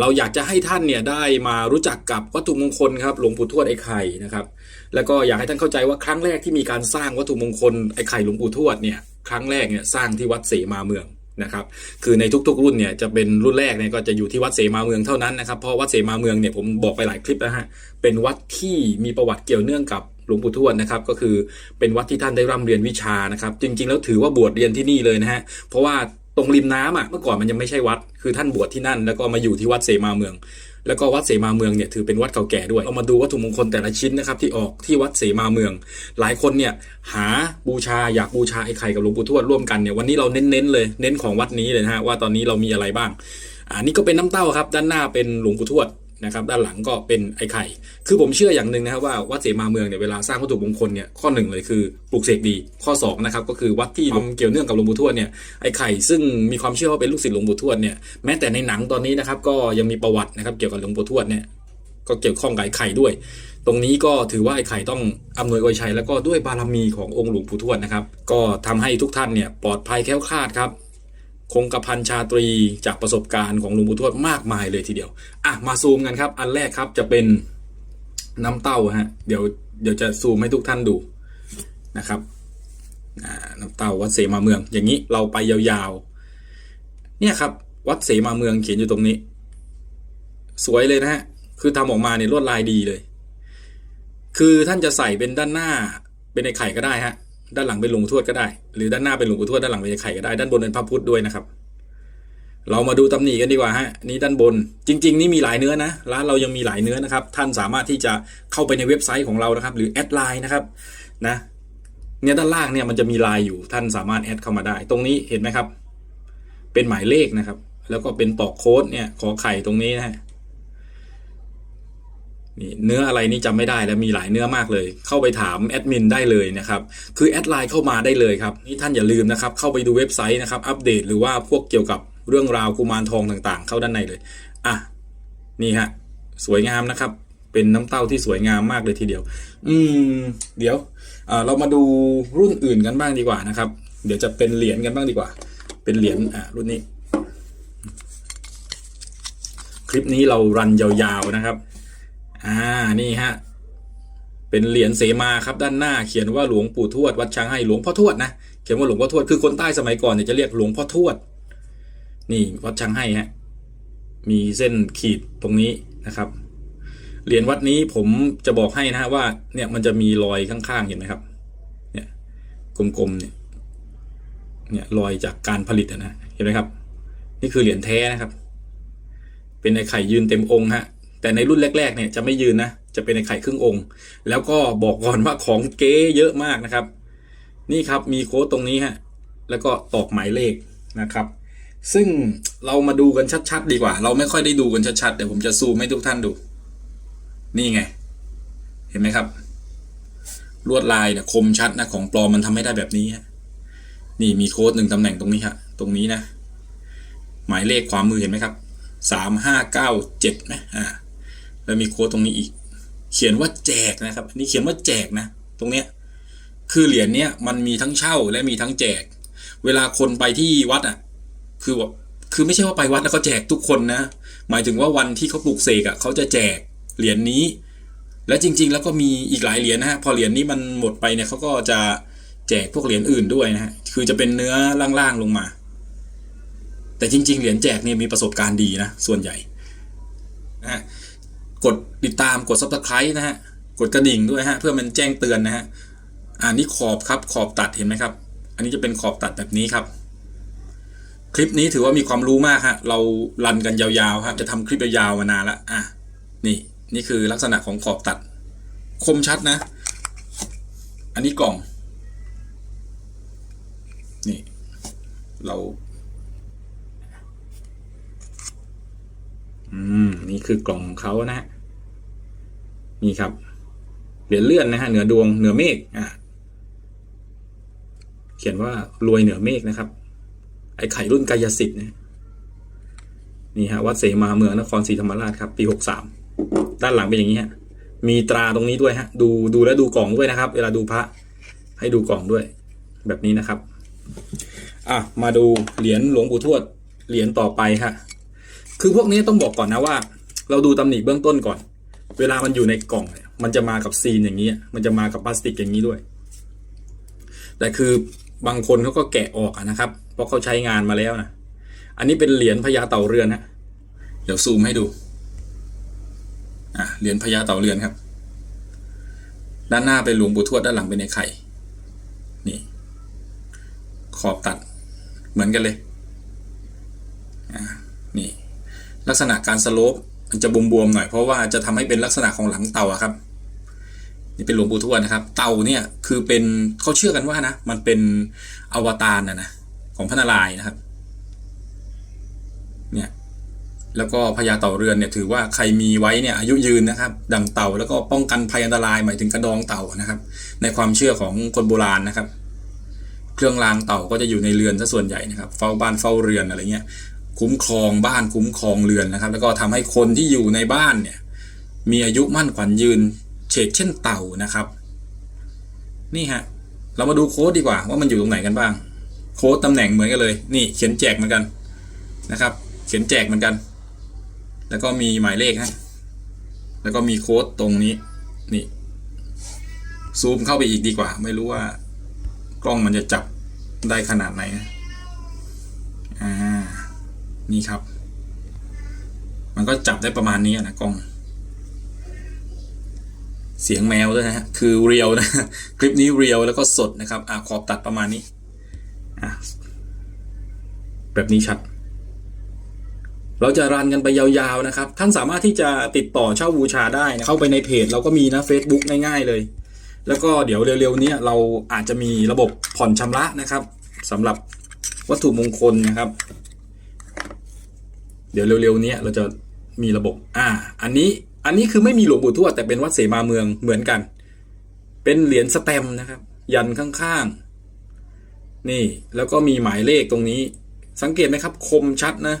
เราอยากจะให้ท่านเนี่ยได้มารู้จักกับวัตถุมงคลครับหลวงปู่ทวดไอ้ไข่นะครับแล้วก็อยากให้ท่านเข้าใจว่าครั้งแรกที่มีการสร้างวัตถุมงคลไอ้ไข่หลวงปู่ทวดเนี่ยครั้งแรกเนี่ยสร้างที่วัดเสมาเมืองนะครับคือในทุกๆ รุ่นเนี่ยจะเป็นรุ่นแรกเนี่ยก็จะอยู่ที่วัดเสมาเมืองเท่านั้นนะครับเพราะวัดเสมาเมืองเนี่ยผมบอกไปหลายคลิปแล้วฮะเป็นวัดที่มีประวัติเกี่ยวเนื่องกับหลวงปู่ทวดนะครับก็คือเป็นวัดที่ท่านได้ร่ำเรียนวิชานะครับจริงๆ แล้วถือว่าบวชเรียนที่นี่เลยนะฮะเพราะว่า ตรงริมน้ำอะเมื่อก่อนมันยังไม่ใช่วัด คือท่านบวชที่นั่น แล้วก็มาอยู่ที่วัดเสมาเมือง แล้วก็วัดเสมาเมืองเนี่ยถือเป็นวัดเก่าแก่ด้วยเรามาดูวัตถุมงคลแต่ละชิ้นนะครับที่ออกที่วัดเสมาเมือง หลายคนเนี่ยหาบูชาอยากบูชาไอ้ไข่กับหลวงปู่ทวดร่วมกันเนี่ยวันนี้เราเน้นๆเลยเน้นของวัดนี้เลยนะฮะว่าตอนนี้เรามีอะไรบ้างอันนี้ก็เป็นน้ำเต้าครับ ด้านหน้าเป็นหลวงปู่ทวด นะครับด้านหลังก็เป็นไอ้ไข่ คือผมเชื่ออย่างหนึ่งนะครับว่าวัดเสมาเมืองเนี่ยเวลาสร้างวัตถุมงคลเนี่ยข้อหนึ่งเลยคือปลูกเสกดีข้อสองนะครับก็คือวัดที่ทำเกี่ยวเนื่องกับหลวงปู่ทวดเนี่ยไอ้ไข่ซึ่งมีความเชื่อว่าเป็นลูกศิษย์หลวงปู่ทวดเนี่ยแม้แต่ในหนังตอนนี้นะครับก็ยังมีประวัตินะครับเกี่ยวกับหลวงปู่ทวดเนี่ยก็เกี่ยวข้องกับไอ้ไข่ด้วย ตรงนี้ก็ถือว่าไอ้ไข่ต้องอำนวยอวยชัยแล้วก็ด้วยบารมีขององค์หลวงปู่ทวดนะครับก็ทำให้ทุกท่านเนี่ยปลอดภัยแคล้วคลาดครับ คงกระพันชาตรีจากประสบการณ์ของหลวงปู่ทวดมากมายเลยทีเดียว อะ มาซูมกันครับ อันแรกครับจะเป็นน้ำเต้าฮะ เดี๋ยวเดี๋ยวจะซูมให้ทุกท่านดูนะครับน้ำเต้าวัดเสมาเมือง อย่างนี้เราไปยาวๆ เนี่ยครับ วัดเสมาเมืองเขียนอยู่ตรงนี้ สวยเลยนะฮะ คือทำออกมาเนี่ยลวดลายดีเลย คือท่านจะใส่เป็นด้านหน้าเป็นไอ้ไข่ก็ได้ฮะ ด้านหลังเป็นหลวงปู่ทวดก็ได้ หรือด้านหน้าเป็นหลวงปู่ทวดด้านหลังเป็นไข่ก็ได้ ด้านบนเป็นพระพุทธด้วยนะครับ เรามาดูตำหนิกันดีกว่าฮะนี่ด้านบนจริง ๆ นี่มีหลายเนื้อนะร้านเรายังมีหลายเนื้อนะครับ ท่านสามารถที่จะเข้าไปในเว็บไซต์ของเรานะครับ หรือแอดไลน์นะครับนะเนี่ยด้านล่างเนี่ยมันจะมีลายอยู่ท่านสามารถแอดเข้ามาได้ ตรงนี้เห็นไหมครับ เป็นหมายเลขนะครับ แล้วก็เป็นปอกโค้ดเนี่ยขอไข่ตรงนี้นะ นี่เนื้ออะไรนี่จำไม่ได้แล้วมีหลายเนื้อมากเลย เข้าไปถามแอดมินได้เลยนะครับ คือแอดไลน์เข้ามาได้เลยครับ นี่ท่านอย่าลืมนะครับ เข้าไปดูเว็บไซต์นะครับ อัปเดตหรือว่าพวกเกี่ยวกับเรื่องราวกุมารทองต่างๆ เข้าด้านในเลย อะ นี่ฮะ สวยงามนะครับ เป็นน้ำเต้าที่สวยงามมากเลยทีเดียว อืม เดี๋ยวอ่าเรามาดูรุ่นอื่นกันบ้างดีกว่านะครับ เดี๋ยวจะเป็นเหรียญกันบ้างดีกว่า เป็นเหรียญอ่ารุ่นนี้ คลิปนี้เรารันยาวๆนะครับ อ่านี่ฮะเป็นเหรียญเสมาครับด้านหน้าเขียนว่าหลวงปู่ทวดวัดช้างให้หลวงพ่อทวดนะเขียนว่าหลวงพ่อทวดคือคนใต้สมัยก่อนเนี่ยจะเรียกหลวงพ่อทวด นี่วัดช้างให้ฮะมีเส้นขีดตรงนี้นะครับเหรียญวัดนี้ผมจะบอกให้นะฮะว่าเนี่ยมันจะมีรอยข้างๆเห็นไหมครับ เนี่ยกลมๆเนี่ยเนี่ยรอยจากการผลิตนะเห็นไหมครับ นี่คือเหรียญแท้นะครับ เป็นไอ้ไข่ยืนเต็มองค์ฮะ แต่ในรุ่นแรกๆเนี่ยจะไม่ยืนนะจะเป็นไอ้ไข่ครึ่งองค์ แล้วก็บอกก่อนว่าของเก๊เยอะมากนะครับ นี่ครับมีโค้ดตรงนี้ฮะแล้วก็ตอกหมายเลขนะครับ ซึ่งเรามาดูกันชัดๆ ดีกว่า เราไม่ค่อยได้ดูกันชัดๆเดี๋ยวผมจะซูมให้ทุกท่านดู นี่ไง เห็นไหมครับ ลวดลายเนี่ยคมชัดนะของปลอมมันทำไม่ได้แบบนี้ฮะนี่มีโค้ดหนึ่งตำแหน่งตรงนี้ฮะตรงนี้นะ หมายเลขขวามมือเห็นไหมครับสามห้าเก้าเจ็ดนะอ่า แล้วมีโค้ดตรงนี้อีก เขียนว่าแจกนะครับอันนี้เขียนว่าแจกนะ ตรงเนี้ยคือเหรียญเนี้ยมันมีทั้งเช่าและมีทั้งแจก เวลาคนไปที่วัดอะ คือว่าคือไม่ใช่ว่าไปวัดแล้วเขาแจกทุกคนนะ หมายถึงว่าวันที่เขาปลูกเสกอะเขาจะแจกเหรียญนี้ และจริง ๆ แล้วก็มีอีกหลายเหรียญนะฮะพอเหรียญนี้มันหมดไปเนี่ยเขาก็จะแจกพวกเหรียญอื่นด้วยนะฮะคือจะเป็นเนื้อล่างๆลงมา แต่จริง ๆ เหรียญแจกเนี่ยมีประสบการณ์ดีนะส่วนใหญ่นะฮะ กดติดตามกด subscribe นะฮะ กดกระดิ่งด้วยฮะ เพื่อมันแจ้งเตือนนะฮะอ่านี่ขอบครับขอบตัดเห็นไหมครับ อันนี้จะเป็นขอบตัดแบบนี้ครับ คลิปนี้ถือว่ามีความรู้มากฮะ เรารันกันยาวๆครับ จะทำคลิปยาวๆมานานละอะ นี่นี่คือลักษณะของขอบตัด คมชัดนะ อันนี้กล่อง นี่ เราอืม นี่คือกล่องของเขานะฮะ นี่ครับเหรียญเลื่อนนะฮะเหนือดวงเหนือเมฆอะเขียนว่ารวยเหนือเมฆนะครับ ไอ้ไข่รุ่นกายสิทธิ์นะนี่ฮะวัดเสมาเมืองนครศรีธรรมราชครับ ปีหกสามด้านหลังเป็นอย่างนี้ฮะมีตราตรงนี้ด้วยฮะ ดูดูแลวดูกล่องด้วยนะครับ เวลาดูพระให้ดูกล่องด้วย แบบนี้นะครับ อะมาดูเหรียญหลวงปู่ทวดเหรียญต่อไปฮะคือพวกนี้ต้องบอกก่อนนะว่า เราดูตำหนิเบื้องต้นก่อน เวลามันอยู่ในกล่องเนี่ยมันจะมากับซีนอย่างนี้ มันจะมากับพลาสติกอย่างนี้ด้วย แต่คือบางคนเขาก็แกะออกนะครับ เพราะเขาใช้งานมาแล้วนะอันนี้เป็นเหรียญพญาเต่าเรือนฮะเดี๋ยวซูมให้ดูอะเหรียญพญาเต่าเรือนครับ ด้านหน้าเป็นหลวงปู่ทวดด้านหลังเป็นไอ้ไข่นี่ ขอบตัดเหมือนกันเลยอ่านี่ ลักษณะการสโลป มันจะบวมๆหน่อยเพราะว่าจะทำให้เป็นลักษณะของหลังเต่าครับ นี่เป็นหลวงปู่ทวดนะครับ เต่าเนี่ยคือเป็นเขาเชื่อกันว่านะมันเป็นอวตารนะนะของพระนารายณ์นะครับ เนี่ยแล้วก็พญาเต่าเรือนเนี่ยถือว่าใครมีไว้เนี่ยอายุยืนนะครับ ดังเต่าแล้วก็ป้องกันภัยอันตรายหมายถึงกระดองเต่านะครับ ในความเชื่อของคนโบราณนะครับ เครื่องรางเต่าก็จะอยู่ในเรือนซะส่วนใหญ่นะครับ เฝ้าบ้านเฝ้าเรือนอะไรเงี้ย คุ้มครองบ้านคุ้มครองเรือนนะครับ แล้วก็ทำให้คนที่อยู่ในบ้านเนี่ยมีอายุมั่นขวัญยืนเฉกเช่นเต่านะครับ นี่ฮะเรามาดูโค้ดดีกว่าว่ามันอยู่ตรงไหนกันบ้าง โค้ดตำแหน่งเหมือนกันเลย นี่เขียนแจกเหมือนกันนะครับ เขียนแจกเหมือนกัน แล้วก็มีหมายเลขฮะแล้วก็มีโค้ดตรงนี้นี่ซูมเข้าไปอีกดีกว่า ไม่รู้ว่ากล้องมันจะจับได้ขนาดไหนนะอ่า นี่ครับ มันก็จับได้ประมาณนี้นะกล้อง เสียงแมวด้วยนะฮะคือเรียวนะคลิปนี้เรียวแล้วก็สดนะครับอ่าขอบตัดประมาณนี้อะแบบนี้ชัด เราจะรันกันไปยาวๆนะครับ ท่านสามารถที่จะติดต่อเช่าบูชาได้นะเข้าไปในเพจเราก็มีนะ Facebook ง่ายๆเลย แล้วก็เดี๋ยวเร็วๆนี้เราอาจจะมีระบบผ่อนชำระนะครับสำหรับวัตถุมงคลนะครับ เดี๋ยวเร็วๆนี้เราจะมีระบบ อ่า อันนี้ อันนี้คือไม่มีหลวงปู่ทวดแต่เป็นวัดเสมาเมืองเหมือนกัน เป็นเหรียญสแตมนะครับ ยันข้างๆ นี่ แล้วก็มีหมายเลขตรงนี้ สังเกตไหมครับ คมชัดนะ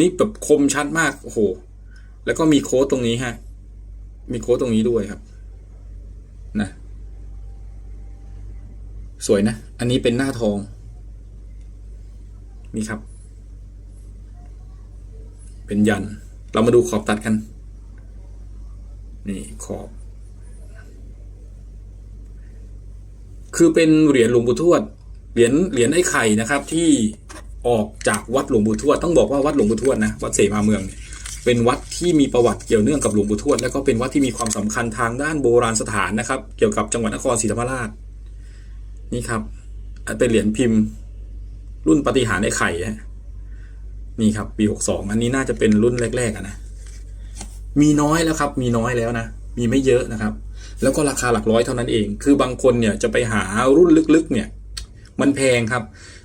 นี่แบบคมชัดมาก โอ้โห แล้วก็มีโค้ดตรงนี้ฮะ มีโค้ดตรงนี้ด้วยครับ นะ สวยนะ อันนี้เป็นหน้าทอง นี่ครับ เป็นยัน เรามาดูขอบตัดกัน นี่ขอบ คือเป็นเหรียญหลวงปู่ทวด เหรียญเหรียญไอ้ไข่นะครับ ที่ออกจากวัดหลวงปู่ทวด ต้องบอกว่าวัดหลวงปู่ทวดนะวัดเสมาเมือง เป็นวัดที่มีประวัติเกี่ยวเนื่องกับหลวงปู่ทวด แล้วก็เป็นวัดที่มีความสำคัญทางด้านโบราณสถานนะครับ เกี่ยวกับจังหวัดนครศรีธรรมราช นี่ครับเป็นเหรียญพิมพ์ รุ่นปฏิหารไอ้ไข่ฮะ นี่ครับปีหกสองอันนี้น่าจะเป็นรุ่นแรกๆนะมีน้อยแล้วครับ มีน้อยแล้วนะมีไม่เยอะนะครับ แล้วก็ราคาหลักร้อยเท่านั้นเอง คือบางคนเนี่ยจะไปหารุ่นลึกๆ เนี่ย มันแพงครับ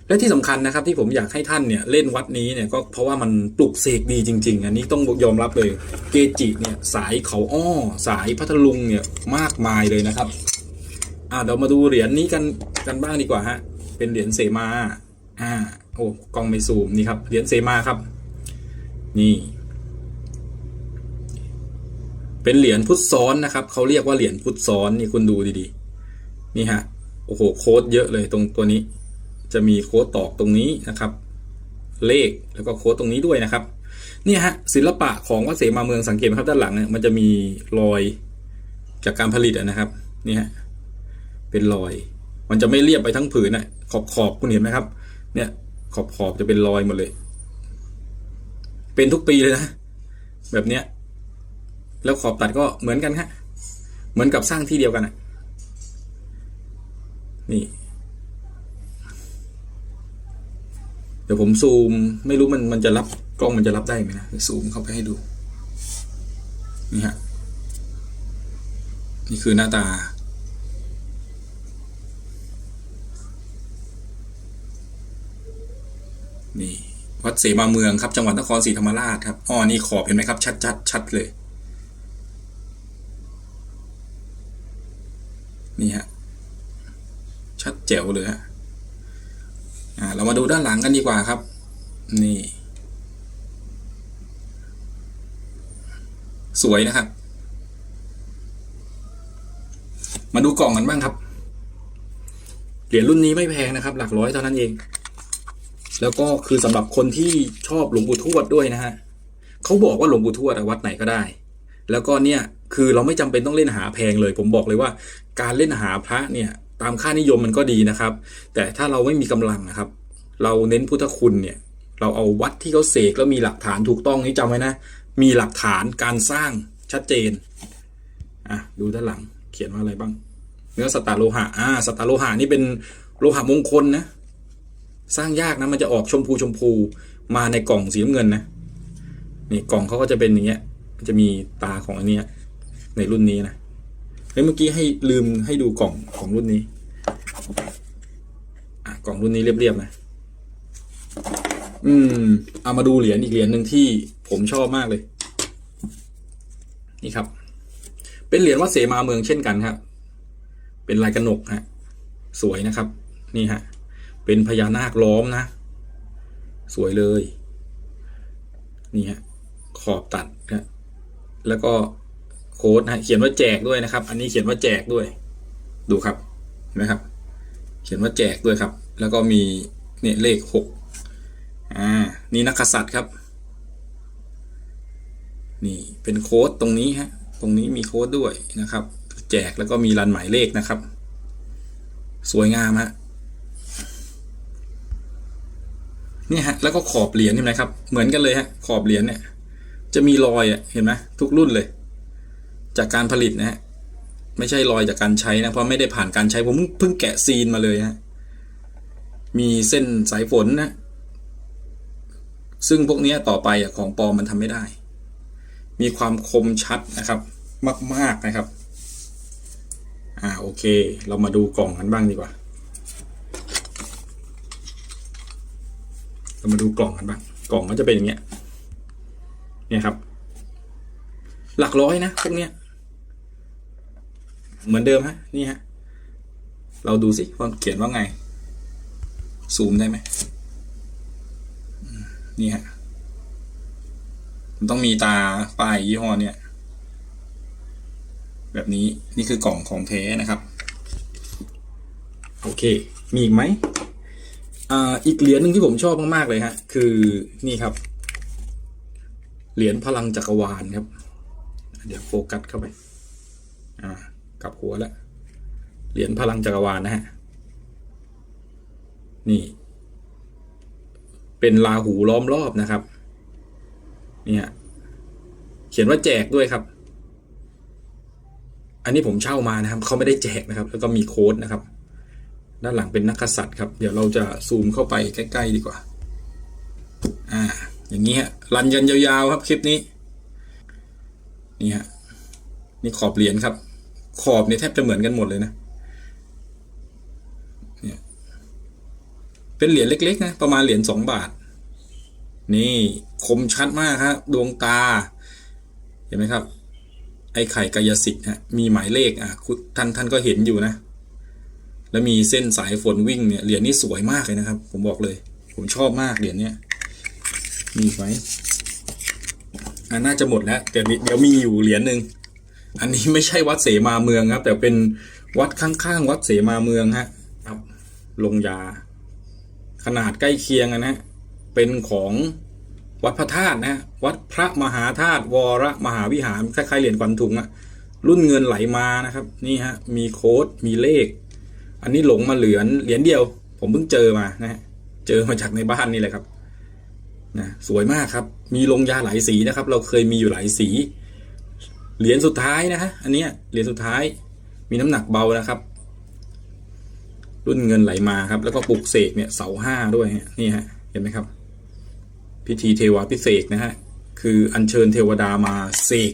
และที่สำคัญนะครับที่ผมอยากให้ท่านเนี่ยเล่นวัดนี้เนี่ยก็เพราะว่ามันปลุกเสกดีจริง ๆ อันนี้ต้องยอมรับเลยเกจิเนี่ยสายเขาอ้อ สายพัทลุงเนี่ยมากมายเลยนะครับอ่าเดี๋ยวมาดูเหรียญนี้กันกันบ้างดีกว่าฮะเป็นเหรียญเสมาอ่า โอ้กล้องไม่ซูมนี่ครับเหรียญเสมาครับ นี่ เป็นเหรียญพุทธซ้อนนะครับเขาเรียกว่าเหรียญพุทธซ้อนนี่คุณดูดีๆ นี่ฮะโอ้โหโค้ดเยอะเลยตรงตัวนี้ จะมีโค้ดตอกตรงนี้นะครับ เลขแล้วก็โค้ดตรงนี้ด้วยนะครับเนี่ยฮะศิลปะของวัดเสมาเมืองสังเกตไหมครับด้านหลังเนี่ยมันจะมีรอยจากการผลิตนะครับนี่ฮะเป็นรอย มันจะไม่เรียบไปทั้งผืนนะขอบขอบคุณเห็นไหมครับ เนี่ย ขอบขอบจะเป็นรอยหมดเลย เป็นทุกปีเลยนะ แบบเนี้ย แล้วขอบตัดก็เหมือนกันฮะ เหมือนกับสร้างที่เดียวกันอะนี่ เดี๋ยวผมซูม ไม่รู้มันมันจะรับกล้องมันจะรับได้ไหมนะซูมเข้าไปให้ดู นี่ฮะ นี่คือหน้าตา นี่ วัด เสมาเมืองครับ จังหวัดนครศรีธรรมราชครับอ๋อนี่ขอบเห็นไหมครับ ชัดชัดชัดเลย นี่ฮะ ชัดแจ๋วเลยฮะอ่าเรามาดูด้านหลังกันดีกว่าครับ นี่ สวยนะครับ มาดูกล่องกันบ้างครับเหรียญรุ่นนี้ไม่แพงนะครับ หลักร้อยเท่านั้นเอง แล้วก็คือสำหรับคนที่ชอบหลวงปู่ทวดด้วยนะฮะเขาบอกว่าหลวงปู่ทวดวัดไหนก็ได้ แล้วก็เนี่ยคือเราไม่จำเป็นต้องเล่นหาแพงเลย ผมบอกเลยว่า การเล่นหาพระเนี่ยตามค่านิยมมันก็ดีนะครับ แต่ถ้าเราไม่มีกำลังนะครับ เราเน้นพุทธคุณเนี่ยเราเอาวัดที่เขาเสกแล้วมีหลักฐานถูกต้องนี่จำไว้นะ มีหลักฐานการสร้างชัดเจนอะดูด้านหลังเขียนว่าอะไรบ้าง เนื้อสตาโลหะอ่าสตาโลหะนี่เป็นโลหะมงคลนะ สร้างยากนะมันจะออกชมพูชมพูมาในกล่องสีน้ำเงินนะนี่กล่องเขาก็จะเป็นอย่างเงี้ยมันจะมีตาของอันเนี้ยในรุ่นนี้นะเฮ้ยเมื่อกี้ให้ลืมให้ดูกล่องของรุ่นนี้กล่องรุ่นนี้เรียบๆนะ อืม เอามาดูเหรียญอีกเหรียญหนึ่งที่ผมชอบมากเลย นี่ครับ เป็นเหรียญวัดเสมาเมืองเช่นกันครับ เป็นลายกระหนกฮะ สวยนะครับ นี่ฮะ เป็นพญานาคล้อมนะ สวยเลย นี่ฮะขอบตัดนะแล้วก็โค้ดนะเขียนว่าแจกด้วยนะครับ อันนี้เขียนว่าแจกด้วย ดูครับเห็นไหมครับ เขียนว่าแจกด้วยครับ แล้วก็มีเนี่ยเลขหกอ่านี่นักกษัตริย์ครับ นี่เป็นโค้ดตรงนี้ฮะตรงนี้มีโค้ดด้วยนะครับ แจกแล้วก็มีรันหมายเลขนะครับ สวยงามฮะ นี่ฮะแล้วก็ขอบเหรียญเห็นไหมครับ เหมือนกันเลยฮะขอบเหรียญเนี่ย จะมีรอยอะเห็นไหมทุกรุ่นเลย จากการผลิตนะฮะไม่ใช่รอยจากการใช้นะเพราะไม่ได้ผ่านการใช้ผมเพิ่งแกะซีนมาเลยฮะมีเส้นสายฝนนะ ซึ่งพวกนี้ต่อไปอะของปลอมมันทำไม่ได้ มีความคมชัดนะครับ มาก ๆนะครับ อ่าโอเค เรามาดูกล่องกันบ้างดีกว่า เรามาดูกล่องกันบ้างกล่องก็จะเป็นอย่างเงี้ย เนี่ยครับ หลักร้อยนะพวกเนี้ย เหมือนเดิมฮะ นี่ฮะ เราดูสิว่าเขียนว่าไง ซูมได้ไหมอืมนี่ฮะ มันต้องมีตาป้ายยี่ห้อเนี่ย แบบนี้ นี่คือกล่องของแท้นะครับ โอเค มีอีกไหม อีกเหรียญหนึ่งที่ผมชอบมากๆเลยฮะ คือนี่ครับ เหรียญพลังจักรวาลครับ เดี๋ยวโฟกัสเข้าไป อ่ากลับหัวแล้วเหรียญพลังจักรวาลนะฮะ นี่ เป็นลาหูล้อมรอบนะครับ เนี่ย เขียนว่าแจกด้วยครับ อันนี้ผมเช่ามานะครับ เขาไม่ได้แจกนะครับ แล้วก็มีโค้ดนะครับ ด้านหลังเป็นนักกษัตริย์ครับ เดี๋ยวเราจะซูมเข้าไปใกล้ ๆ ดีกว่า อ่า อย่างนี้ฮะรันยันยาวๆครับคลิปนี้ นี่ฮะ นี่ขอบเหรียญครับ ขอบเนี่ยแทบจะเหมือนกันหมดเลยนะ เนี่ย เป็นเหรียญเล็ก ๆ นะ ประมาณเหรียญสองบาท นี่คมชัดมากครับดวงตา เห็นไหมครับ ไอ้ไข่กายสิทธิ์ฮะ มีหมายเลขอะท่านท่านก็เห็นอยู่นะ แล้วมีเส้นสายฝนวิ่งเนี่ยเหรียญนี้สวยมากเลยนะครับ ผมบอกเลย ผมชอบมากเหรียญเนี้ยมีไหมอ่าน่าจะหมดแล้วเดี๋ยวเดี๋ยวมีอยู่เหรียญหนึ่งอันนี้ไม่ใช่วัดเสมาเมืองครับ แต่เป็นวัดข้างๆวัดเสมาเมืองฮะครับลงยา ขนาดใกล้เคียงอะนะเป็นของวัดพระธาตุนะวัดพระมหาธาตุวรมหาวิหารคล้ายๆเหรียญขวัญถุงอะรุ่นเงินไหลมานะครับ นี่ฮะมีโค้ดมีเลข อันนี้หลงมาเหรียญเหรียญเดียว ผมเพิ่งเจอมานะฮะเจอมาจากในบ้านนี่แหละครับนะสวยมากครับ มีลงยาหลายสีนะครับ เราเคยมีอยู่หลายสี เหรียญสุดท้ายนะฮะอันนี้เหรียญสุดท้าย มีน้ำหนักเบานะครับ รุ่นเงินไหลมาครับ แล้วก็ปลุกเสกเนี่ยเสาห้าด้วยนี่ฮะเห็นไหมครับ พิธีเทวาพิเศษนะฮะคืออัญเชิญเทวดามาเสก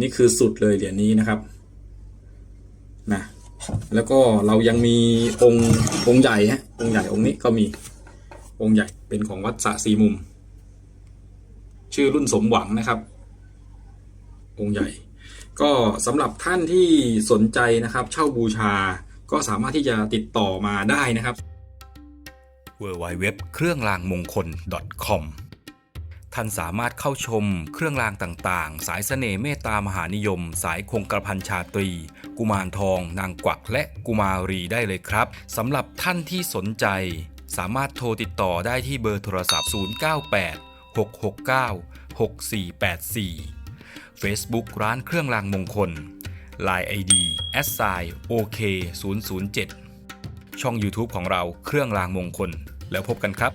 นี่คือสุดเลยเหรียญนี้นะครับนะ แล้วก็เรายังมีองค์องค์ใหญ่ฮะองค์ใหญ่องค์นี้ก็มีองค์ใหญ่เป็นของวัดสะสีมุม ชื่อรุ่นสมหวังนะครับ องค์ใหญ่ ก็สำหรับท่านที่สนใจนะครับ เช่าบูชาก็สามารถที่จะติดต่อมาได้นะครับ w w w เครื่องรางมงคล .com ท่านสามารถเข้าชมเครื่องรางต่างๆ สายเสน่ห์เมตตามหานิยม สายคงกระพันชาตรี กุมารทอง นางกวักและกุมารีได้เลยครับสำหรับท่านที่สนใจ สามารถโทรติดต่อได้ที่เบอร์โทรศัพท์ 098 669 6484 Facebook ร้านเครื่องรางมงคล Line ID s i OK 007ช่อง YouTube ของเราเครื่องรางมงคล แล้วพบกันครับ